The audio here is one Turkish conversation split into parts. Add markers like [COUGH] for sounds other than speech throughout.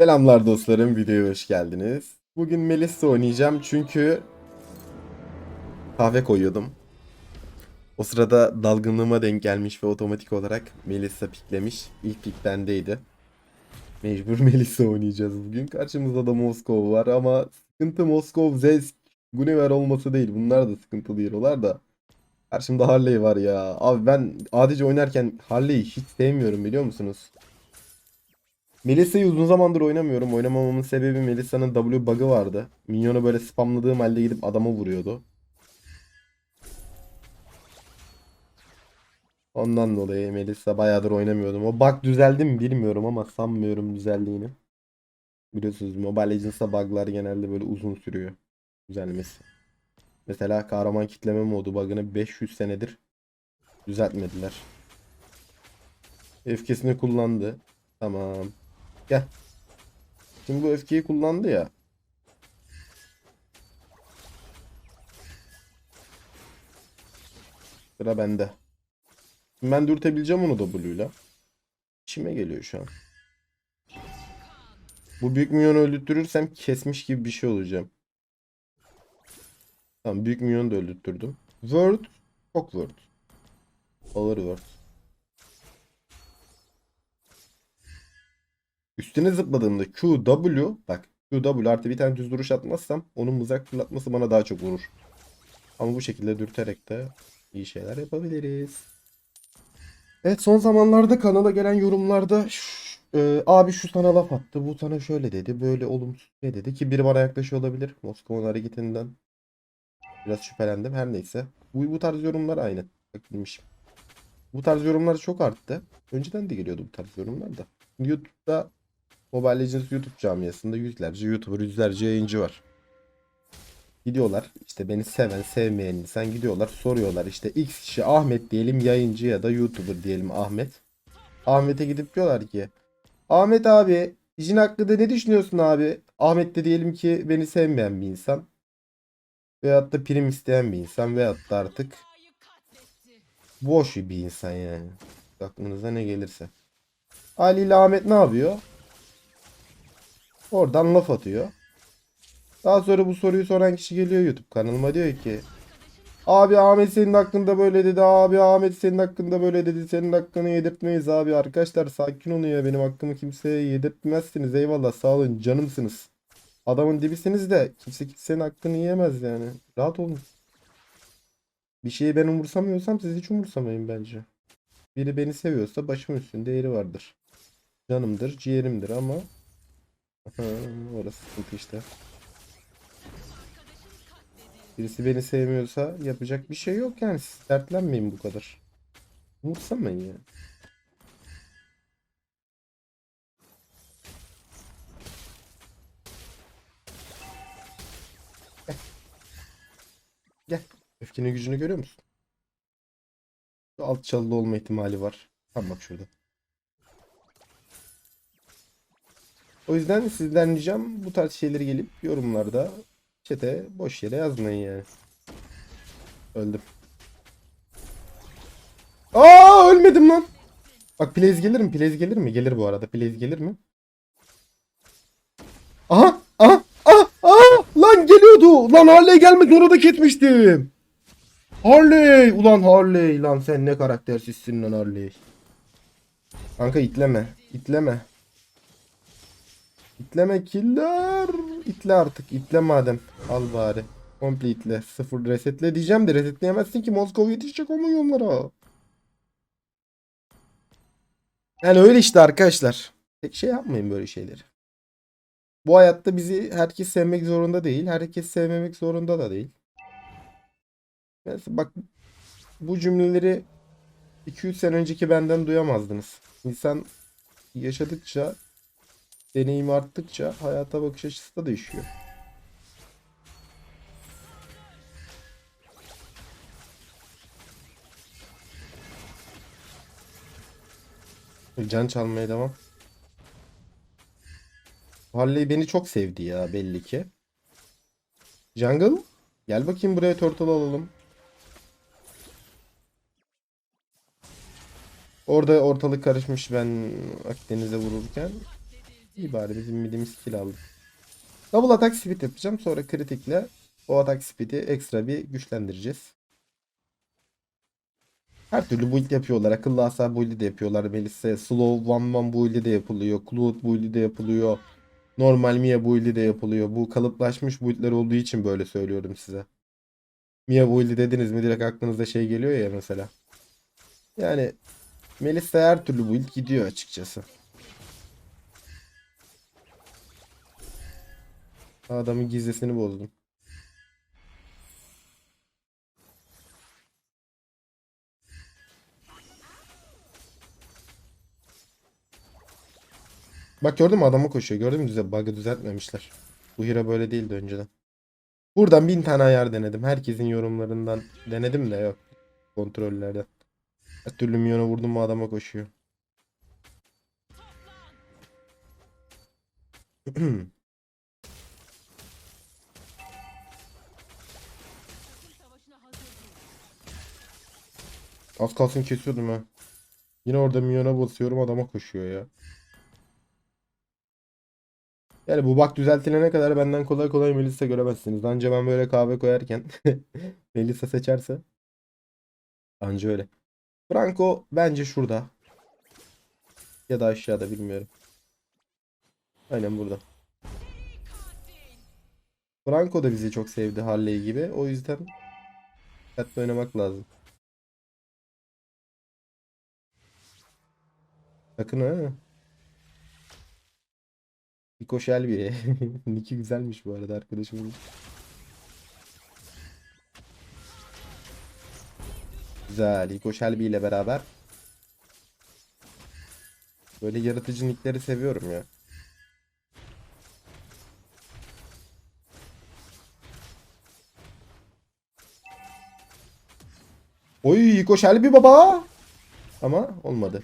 Selamlar dostlarım, videoya hoş geldiniz. Bugün Melissa oynayacağım çünkü kahve koyuyordum. O sırada dalgınlığıma denk gelmiş ve otomatik olarak Melissa piklemiş. İlk pik bendeydi. Mecbur [LAUGHS] Melissa oynayacağız bugün. Karşımızda da Moskov var ama sıkıntı Moskov, Zesk, Guinevere olması değil. Bunlar da sıkıntılı hero'lar da. Karşımda Harley var ya. Abi ben adice oynarken Harley'i hiç sevmiyorum biliyor musunuz? Melissa'yı uzun zamandır oynamıyorum. Oynamamamın sebebi Melissa'nın W bug'ı vardı. Minyonu böyle spamladığım halde gidip adama vuruyordu. Ondan dolayı Melissa bayağıdır oynamıyordum. O bug düzeldi mi bilmiyorum ama sanmıyorum düzeldiğini. Biliyorsunuz Mobile Legends'ta bug'lar genelde böyle uzun sürüyor düzelmesi. Mesela kahraman kitleme modu bug'ını 500 senedir düzeltmediler. Öfkesini kullandı. Tamam. Gel. Şimdi bu öfkeyi kullandı ya. Sıra bende. Şimdi ben dürtebileceğim onu W'yla. İçime geliyor şu an. Bu büyük minyonu öldürtürürsem kesmiş gibi bir şey olacağım. Tamam büyük minyonu da öldürttürdüm. Word. Çok word. Overword. Üstüne zıpladığımda QW bak QW artı bir tane düz duruş atmazsam onun mızrak fırlatması bana daha çok vurur. Ama bu şekilde dürterek de iyi şeyler yapabiliriz. Evet son zamanlarda kanala gelen yorumlarda "Şş, e, abi şu sana laf attı bu sana şöyle dedi böyle olumsuz ne dedi ki biri bana yaklaşıyor olabilir Moskova'nın hareketinden biraz şüphelendim her neyse bu, bu tarz yorumlar aynı bak bilmişim. Bu tarz yorumlar çok arttı. Önceden de geliyordu bu tarz yorumlar da. YouTube'da Mobile Legends YouTube camiasında yüzlerce YouTuber, yüzlerce yayıncı var. Gidiyorlar işte beni seven, sevmeyen insan gidiyorlar soruyorlar işte X kişi Ahmet diyelim yayıncı ya da YouTuber diyelim Ahmet. Ahmet'e gidip diyorlar ki Ahmet abi işin hakkında ne düşünüyorsun abi? Ahmet de diyelim ki beni sevmeyen bir insan. Veyahut da prim isteyen bir insan veyahut da artık boş bir insan yani. Aklınıza ne gelirse. Ali ile Ahmet ne yapıyor? Oradan laf atıyor. Daha sonra bu soruyu soran kişi geliyor YouTube kanalıma diyor ki Abi Ahmet senin hakkında böyle dedi. Abi Ahmet senin hakkında böyle dedi. Senin hakkını yedirtmeyiz abi. Arkadaşlar sakin olun ya. Benim hakkımı kimseye yedirtmezsiniz. Eyvallah sağ olun canımsınız. Adamın dibisiniz de kimse kimsenin hakkını yiyemez yani. Rahat olun. Bir şeyi ben umursamıyorsam siz hiç umursamayın bence. Biri beni seviyorsa başım üstünde yeri vardır. Canımdır, ciğerimdir ama Orası sıkıntı işte. Birisi beni sevmiyorsa yapacak bir şey yok yani. Siz dertlenmeyin bu kadar. Umursamayın ya. Gel. Öfkenin gücünü görüyor musun? Şu alt çalıda olma ihtimali var. Tam bak şurada. O yüzden sizden ricam bu tarz şeyleri gelip yorumlarda chat'e boş yere yazmayın yani. Öldüm. Aa ölmedim lan. Bak plays gelir mi? Plays gelir mi? Gelir bu arada. Plays gelir mi? Aha! Aha! Aha! Aha! Lan geliyordu. Lan Harley gelmedi. Onu da kesmiştim. Harley! Ulan Harley! Lan sen ne karaktersizsin lan Harley. Kanka itleme. İtleme. İtleme killer. İtle artık. İtle madem. Al bari. Komple itle. Sıfır resetle diyeceğim de resetleyemezsin ki Moskova yetişecek o milyonlara. Yani öyle işte arkadaşlar. Tek şey yapmayın böyle şeyleri. Bu hayatta bizi herkes sevmek zorunda değil. Herkes sevmemek zorunda da değil. Mesela bak bu cümleleri 2-3 sene önceki benden duyamazdınız. İnsan yaşadıkça deneyimi arttıkça hayata bakış açısı da değişiyor. Can çalmaya devam. Harley beni çok sevdi ya belli ki. Jungle gel bakayım buraya turtle alalım. Orada ortalık karışmış ben Akdeniz'e vururken. İyi bari bizim midimiz kill aldı. Double atak speed yapacağım. Sonra kritikle o atak speed'i ekstra bir güçlendireceğiz. Her türlü build yapıyorlar. Akıllı asa build'i de yapıyorlar. Melisa slow one one build'i de yapılıyor. Cloud build'i de yapılıyor. Normal Mia build'i de yapılıyor. Bu kalıplaşmış build'ler olduğu için böyle söylüyorum size. Mia build'i dediniz mi direkt aklınıza şey geliyor ya mesela. Yani Melisa her türlü build gidiyor açıkçası. Adamın gizlisini bozdum. Bak gördün mü adama koşuyor. Gördün mü düze bug'ı düzeltmemişler. Bu hero böyle değildi önceden. Buradan bin tane ayar denedim. Herkesin yorumlarından denedim de yok. Kontrollerden. Her türlü milyona vurdum mu adama koşuyor. [CLEARS THROAT] Az kalsın kesiyordum ha. Yine orada milyona basıyorum adama koşuyor ya. Yani bu bak düzeltilene kadar benden kolay kolay Melisa göremezsiniz. Anca ben böyle kahve koyarken [LAUGHS] Melisa seçerse. Anca öyle. Franco bence şurada. Ya da aşağıda bilmiyorum. Aynen burada. Franco da bizi çok sevdi Harley gibi. O yüzden dikkatli oynamak lazım. Sakın ha. Nico Shelby. [LAUGHS] Nick'i güzelmiş bu arada arkadaşımın. Güzel. Nico Shelby ile beraber. Böyle yaratıcı nickleri seviyorum ya. Oy Nico Shelby baba. Ama olmadı.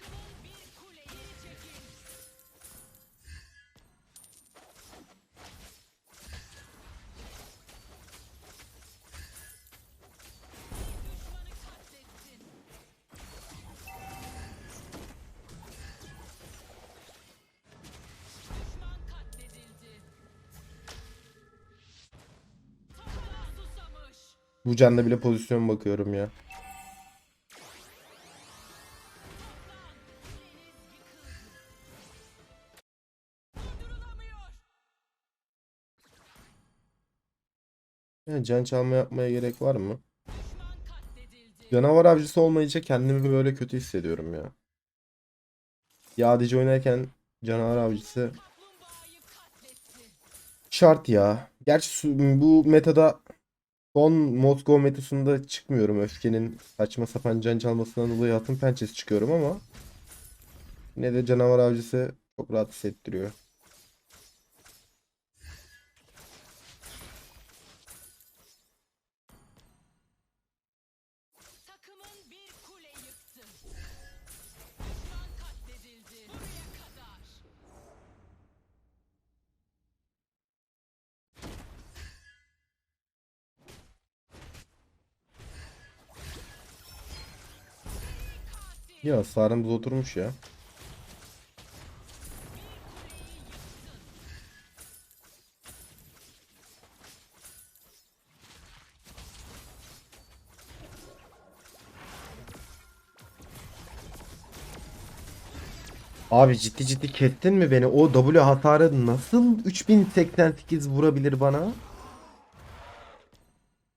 Bu canlı bile pozisyon bakıyorum ya. Yani can çalma yapmaya gerek var mı? Canavar avcısı olmayınca kendimi böyle kötü hissediyorum ya. Yadici oynarken canavar avcısı şart ya. Gerçi bu metada son Moskova metasında çıkmıyorum. Öfkenin saçma sapan can çalmasından dolayı atın pençesi çıkıyorum ama yine de canavar avcısı çok rahat hissettiriyor. Ya hasarımız oturmuş ya. Abi ciddi ciddi kettin mi beni? O W hasarı nasıl 3088 vurabilir bana?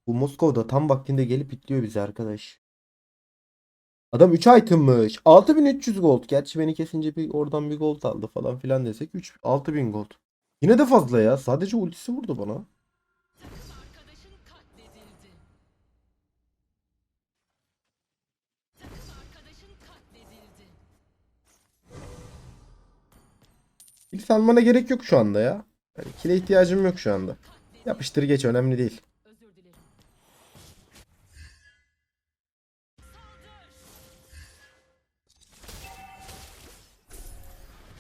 Bu Moskova'da tam vaktinde gelip itliyor bizi arkadaş. Adam 3 item'mış. 6300 gold. Gerçi beni kesince bir oradan bir gold aldı falan filan desek 3 6000 gold. Yine de fazla ya. Sadece ultisi vurdu bana. Kill salmana gerek yok şu anda ya. Yani kill'e ihtiyacım yok şu anda. Yapıştır geç önemli değil.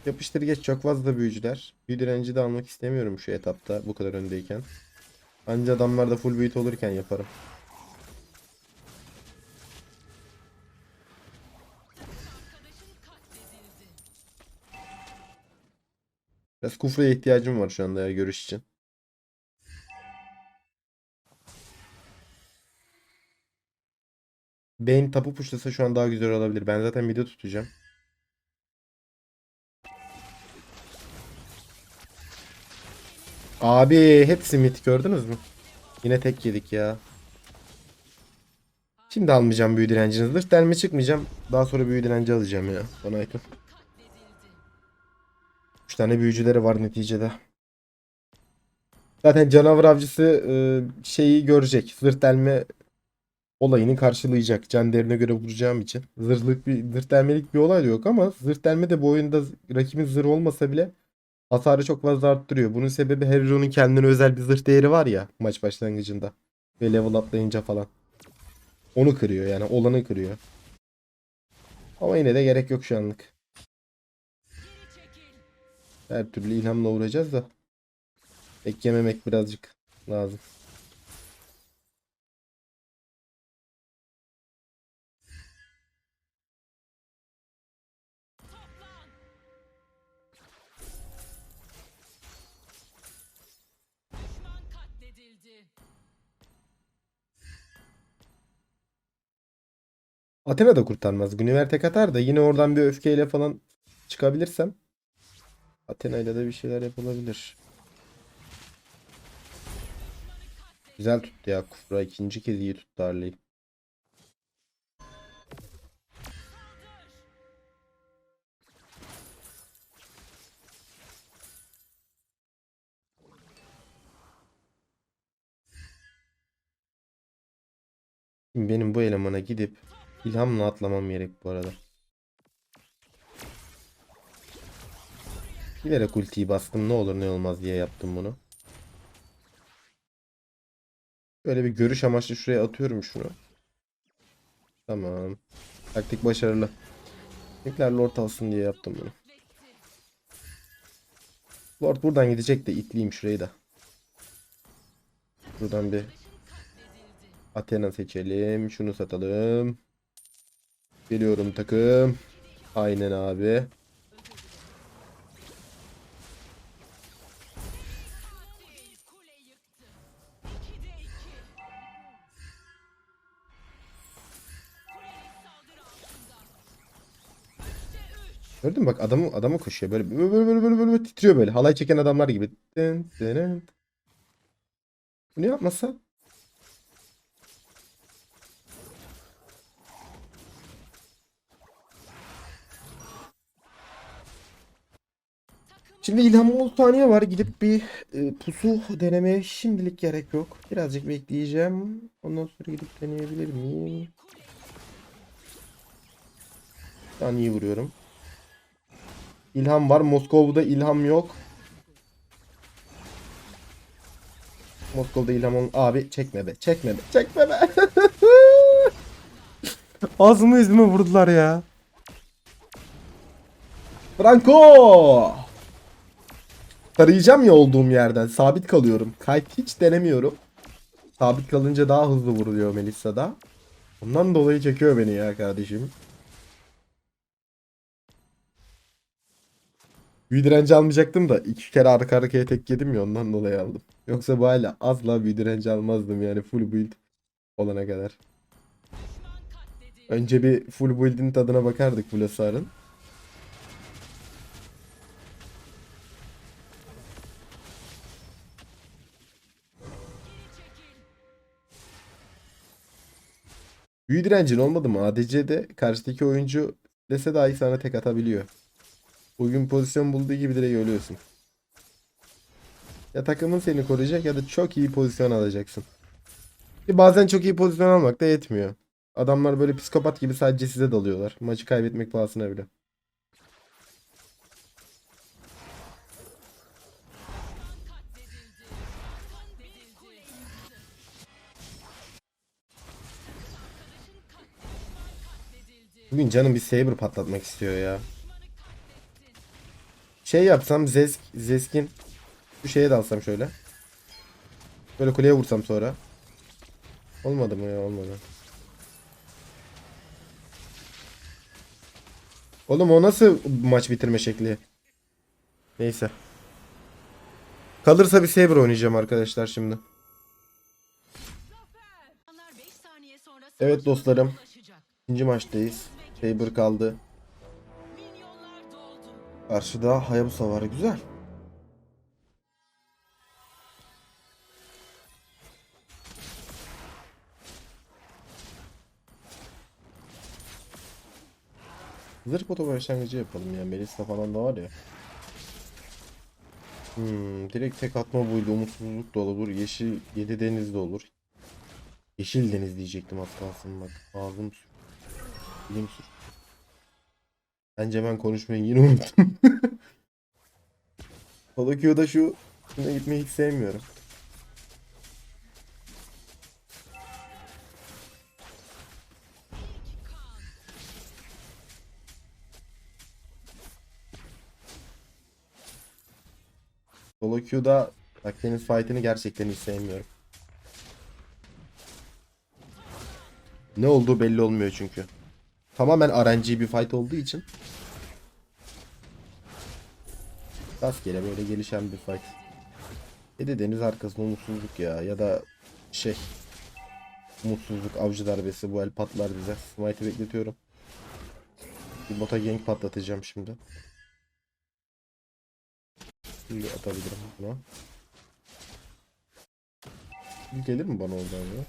Yapıştır geç çok fazla büyücüler. Büyü direnci de almak istemiyorum şu etapta bu kadar öndeyken. Anca adamlar da full büyüt olurken yaparım. Biraz kufraya ihtiyacım var şu anda ya görüş için. Bane tapu puşlasa şu an daha güzel olabilir. Ben zaten video tutacağım. Abi hepsi mit gördünüz mü? Yine tek yedik ya. Şimdi almayacağım büyü direncini. Delme çıkmayacağım. Daha sonra büyü direnci alacağım ya. Bana yakın. katledildi. 3 tane büyücüleri var neticede. Zaten canavar avcısı e, şeyi görecek. Zırh delme olayını karşılayacak. Can değerine göre vuracağım için. Zırhlık bir zırh delmelik bir olay da yok ama zırh delme de bu oyunda rakibin zırh olmasa bile hasarı çok fazla arttırıyor. Bunun sebebi Hero'nun kendine özel bir zırh değeri var ya maç başlangıcında. Ve level atlayınca falan. Onu kırıyor yani olanı kırıyor. Ama yine de gerek yok şu anlık. Her türlü ilhamla uğrayacağız da. Eklememek birazcık lazım. Athena da kurtarmaz. Güniver tek atar da yine oradan bir öfkeyle falan çıkabilirsem Athena ile de bir şeyler yapılabilir. Güzel tuttu ya Kufra. ikinci kez iyi tuttu Harley. Benim bu elemana gidip ilhamla atlamam gerek bu arada. Bilerek ultiyi bastım ne olur ne olmaz diye yaptım bunu. Böyle bir görüş amaçlı şuraya atıyorum şunu. Tamam. Taktik başarılı. Tekrar Lord alsın diye yaptım bunu. Lord buradan gidecek de itleyeyim şurayı da. Buradan bir Athena seçelim. Şunu satalım. Geliyorum takım. Aynen abi. Gördün mü bak adamı adamı koşuyor böyle böyle böyle böyle böyle, böyle titriyor böyle halay çeken adamlar gibi. Dın. Bunu yapmasa Şimdi ilhamım 10 saniye var. Gidip bir e, pusu denemeye şimdilik gerek yok. Birazcık bekleyeceğim. Ondan sonra gidip deneyebilir miyim? an iyi vuruyorum. İlham var. Moskova'da ilham yok. Moskova'da ilham ol... Abi çekme be. Çekme be. Çekme be. [LAUGHS] Ağzımı yüzüme vurdular ya. Franco! Tarayacağım ya olduğum yerden. Sabit kalıyorum. Kayıt hiç denemiyorum. Sabit kalınca daha hızlı vuruluyor Melissa'da. Ondan dolayı çekiyor beni ya kardeşim. Büyü direnci almayacaktım da iki kere arka arkaya tek yedim ya ondan dolayı aldım. Yoksa bu hala asla büyü direnci almazdım yani full build olana kadar. Önce bir full build'in tadına bakardık bu hasarın. Büyü direncin olmadı mı? ADC'de karşıdaki oyuncu dese dahi sana tek atabiliyor. Bugün pozisyon bulduğu gibi direkt ölüyorsun. Ya takımın seni koruyacak ya da çok iyi pozisyon alacaksın. Ki bazen çok iyi pozisyon almak da yetmiyor. Adamlar böyle psikopat gibi sadece size dalıyorlar. Maçı kaybetmek pahasına bile. Bugün canım bir saber patlatmak istiyor ya. Şey yapsam Zesk, Zesk'in şu şeye dalsam şöyle. Böyle kuleye vursam sonra. Olmadı mı ya olmadı. Oğlum o nasıl maç bitirme şekli? Neyse. Kalırsa bir Saber oynayacağım arkadaşlar şimdi. Onlar 5 saniye sonra Evet dostlarım. İkinci maçtayız. Saber kaldı. Karşıda Hayabusa var. Güzel. Zırh botu başlangıcı yapalım ya. Melisa falan da var ya. Hmm, direkt tek atma buydu. Umutsuzluk da olur. Yeşil yedi deniz de olur. Yeşil deniz diyecektim az kalsın bak. Ağzım sür. Dilim sür. Bence ben konuşmayı yine unuttum. [LAUGHS] Tokyo'da şu şuna gitmeyi hiç sevmiyorum. Solo queue'da Akdeniz fight'ini gerçekten hiç sevmiyorum. Ne olduğu belli olmuyor çünkü. Tamamen RNG bir fight olduğu için. Rastgele böyle gelişen bir fight. Bir de deniz arkasında umutsuzluk ya ya da şey umutsuzluk avcı darbesi bu el patlar bize. Smite'ı bekletiyorum. Bir bota gank patlatacağım şimdi. Şimdi atabilirim buna. Gelir mi bana oradan ya?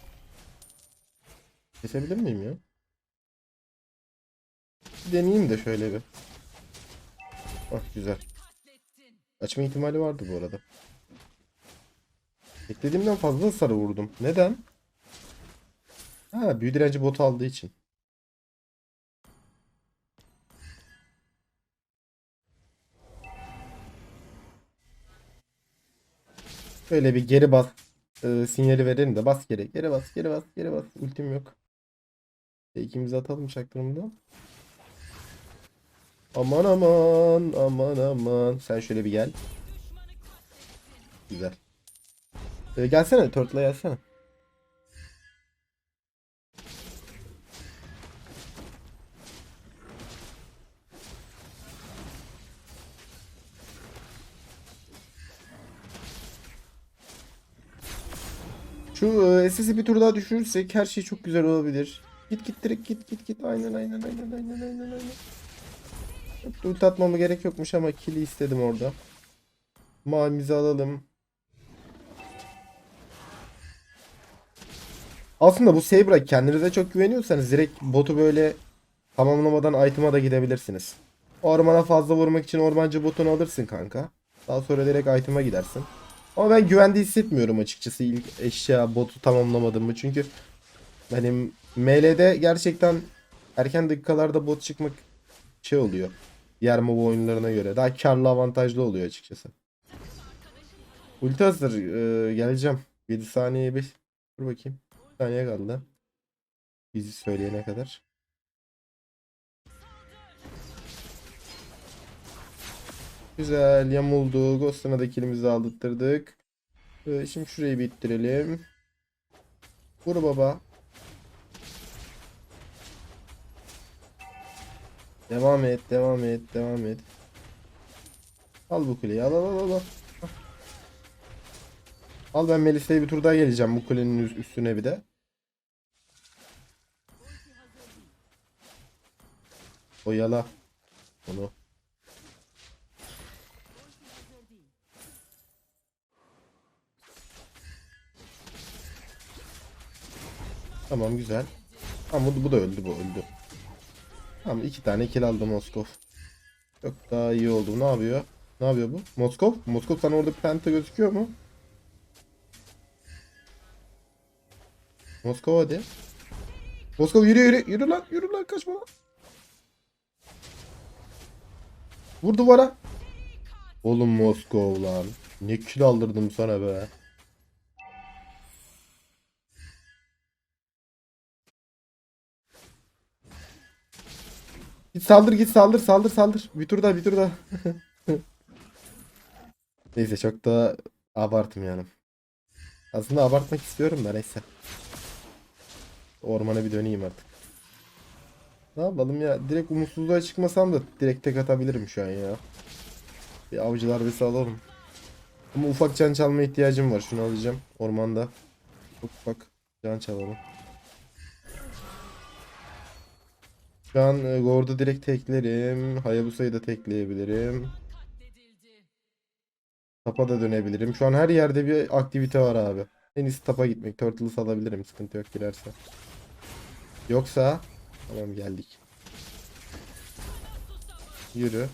Kesebilir miyim ya? Deneyeyim de şöyle bir. Ah güzel. Açma ihtimali vardı bu arada. Beklediğimden fazla sarı vurdum. Neden? Ha büyü direnci botu aldığı için. Böyle bir geri bas e, sinyali verelim de bas geri. Geri bas, geri bas, geri bas. Ultim yok. E, ikimizi atalım çaktırımda. Aman aman aman aman. Sen şöyle bir gel. Güzel. Ee, gelsene Turtle'a gelsene. Şu e, SS'i bir tur daha düşürürsek her şey çok güzel olabilir. Git git direkt git git git. Aynen aynen aynen aynen aynen aynen. Ulti atmama gerek yokmuş ama kill'i istedim orada. Mavimizi alalım. Aslında bu Saber'a kendinize çok güveniyorsanız direkt botu böyle tamamlamadan item'a da gidebilirsiniz. Ormana fazla vurmak için ormancı botunu alırsın kanka. Daha sonra direkt item'a gidersin. Ama ben güvende hissetmiyorum açıkçası ilk eşya botu tamamlamadım mı. Çünkü benim ML'de gerçekten erken dakikalarda bot çıkmak şey oluyor. Diğer MOBA oyunlarına göre. Daha karlı avantajlı oluyor açıkçası. Ulti hazır. Ee, geleceğim. 7 saniye bir. Dur bakayım. 1 saniye kaldı. Bizi söyleyene kadar. Güzel yamuldu. Ghost'una da aldırttık. Ee, şimdi şurayı bittirelim. Vur baba. Devam et, devam et, devam et. Al bu kuleyi, al al al al, al. Ben Melisa'ya bir tur daha geleceğim bu kulenin üst- üstüne bir de. Oyala. Onu. Tamam güzel. Tamam bu, bu da öldü bu öldü. Tamam iki tane kill aldı Moskov. Çok daha iyi oldu. Ne yapıyor? Ne yapıyor bu? Moskov? Moskov sana orada bir penta gözüküyor mu? Moskov hadi. Moskov yürü yürü. Yürü lan. Yürü lan kaçma lan. Vur duvara. Oğlum Moskov lan. Ne kill aldırdım sana be. Git saldır git saldır saldır saldır. Bir tur daha bir tur daha. [LAUGHS] Neyse çok da abartmayalım. Aslında abartmak istiyorum da neyse. Ormana bir döneyim artık. Ne yapalım ya? Direkt umutsuzluğa çıkmasam da direkt tek atabilirim şu an ya. Bir avcılar bir alalım. Ama ufak can çalma ihtiyacım var. Şunu alacağım. Ormanda. Ufak ufak can çalalım. Şu an e, Gord'u direkt teklerim. Hayabusa'yı da tekleyebilirim. Tapa da dönebilirim. Şu an her yerde bir aktivite var abi. En iyisi tapa gitmek. Turtle'ı alabilirim. Sıkıntı yok girerse. Yoksa tamam geldik. Yürü.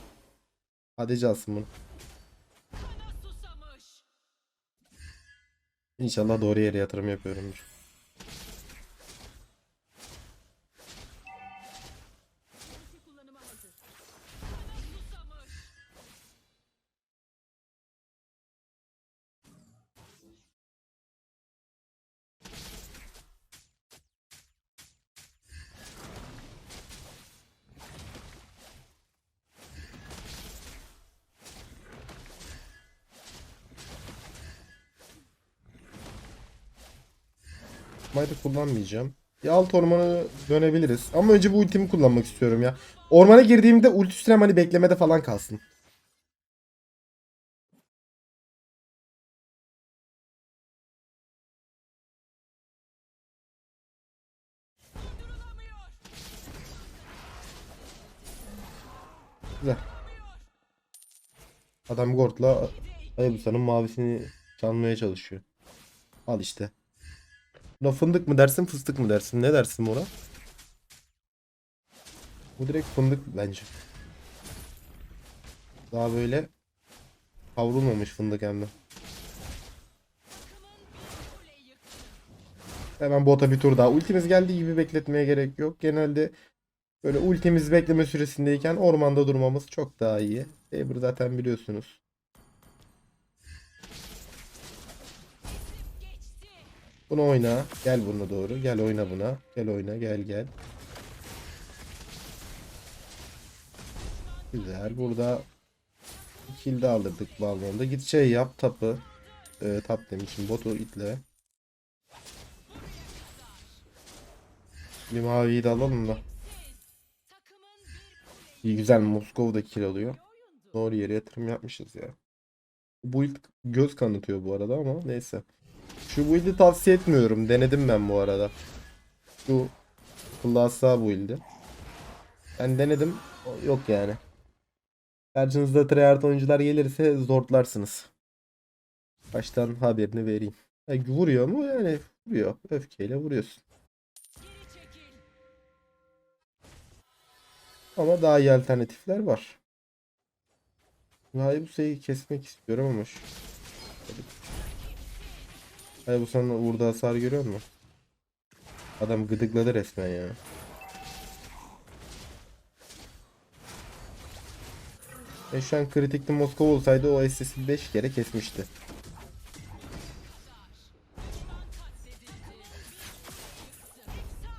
Hadi çalsın bunu. İnşallah doğru yere yatırım yapıyorumdur. Kullanmayacağım. Bir alt ormana dönebiliriz. Ama önce bu ultimi kullanmak istiyorum ya. Ormana girdiğimde ulti sürem hani beklemede falan kalsın. Güzel. Adam Gord'la Hayabusa'nın mavisini çalmaya çalışıyor. Al işte. Buna fındık mı dersin fıstık mı dersin? Ne dersin buna? Bu direkt fındık bence. Daha böyle kavrulmamış fındık hem de. Hemen bota bir tur daha. Ultimiz geldiği gibi bekletmeye gerek yok. Genelde böyle ultimiz bekleme süresindeyken ormanda durmamız çok daha iyi. Saber zaten biliyorsunuz. Bunu oyna. Gel buna doğru. Gel oyna buna. Gel oyna. Gel gel. Güzel. Burada kill de aldırdık balonda. Git şey yap tapı. Ee, tap demişim. Botu itle. Bir maviyi de alalım da. İyi güzel Moskova'da kill alıyor. Doğru yere yatırım yapmışız ya. Bu build göz kanatıyor bu arada ama neyse. Şu build'i tavsiye etmiyorum. Denedim ben bu arada. Şu Klasa build'i. Ben denedim. Yok yani. Karşınızda tryhard oyuncular gelirse zorlarsınız. Baştan haberini vereyim. Ya, vuruyor mu? Yani vuruyor. Öfkeyle vuruyorsun. Ama daha iyi alternatifler var. Hayabusa'yı kesmek istiyorum ama şu. Hayabusa'nın vurduğu hasar görüyor musun? Adam gıdıkladı resmen ya. E şu an kritikli Moskova olsaydı o SS'i 5 kere kesmişti.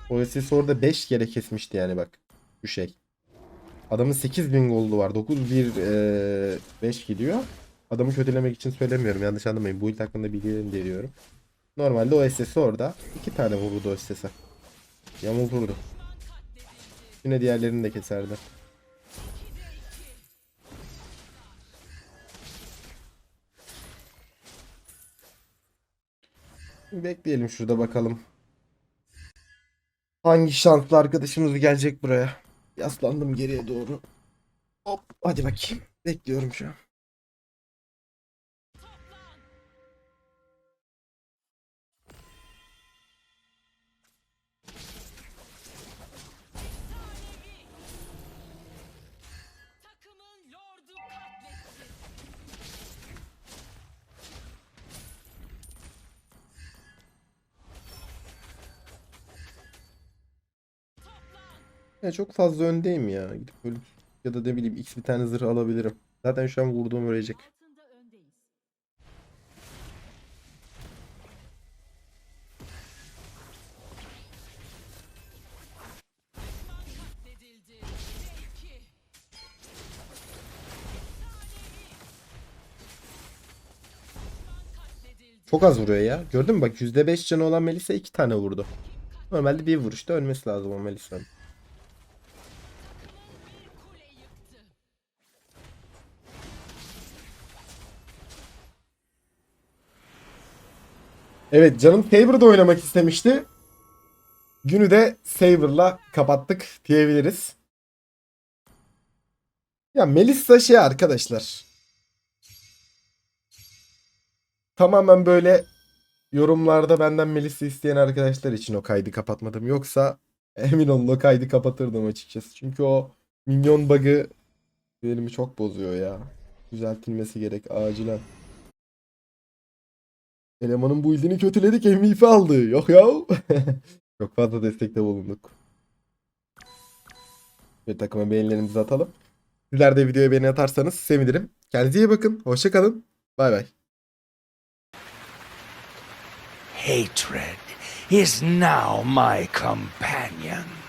O SS orada 5 kere kesmişti yani bak. Bu şey. Adamın 8000 goldu var. 9-1 5 gidiyor. Adamı kötülemek için söylemiyorum. Yanlış anlamayın. Bu ilk hakkında bilgilerini veriyorum. Normalde o SS'i orada. 2 tane vurdu o SS'e. Yamulturdu. Yine diğerlerini de keserdi. Bekleyelim şurada bakalım. Hangi şanslı arkadaşımız gelecek buraya? Yaslandım geriye doğru. Hop hadi bakayım. Bekliyorum şu an. Ya çok fazla öndeyim ya. Gidip böyle ya da ne bileyim x bir tane zırh alabilirim. Zaten şu an vurduğum ölecek. Çok az vuruyor ya. Gördün mü bak %5 canı olan Melisa 2 tane vurdu. Normalde bir vuruşta ölmesi lazım o Melisa'nın. Evet canım Saber'da oynamak istemişti. Günü de Saber'la kapattık diyebiliriz. Ya Melissa şey arkadaşlar. Tamamen böyle yorumlarda benden Melissa isteyen arkadaşlar için o kaydı kapatmadım. Yoksa [LAUGHS] emin olun o kaydı kapatırdım açıkçası. Çünkü o minyon bug'ı benim çok bozuyor ya. Düzeltilmesi gerek acilen. Elemanın bu ildini kötüledik MVP aldı. Yok ya. [LAUGHS] Çok fazla destekte bulunduk. Ve takıma beğenilerimizi atalım. Sizler de videoya beğeni atarsanız sevinirim. Kendinize iyi bakın. Hoşça kalın. Bay bay. Hatred is now my companion.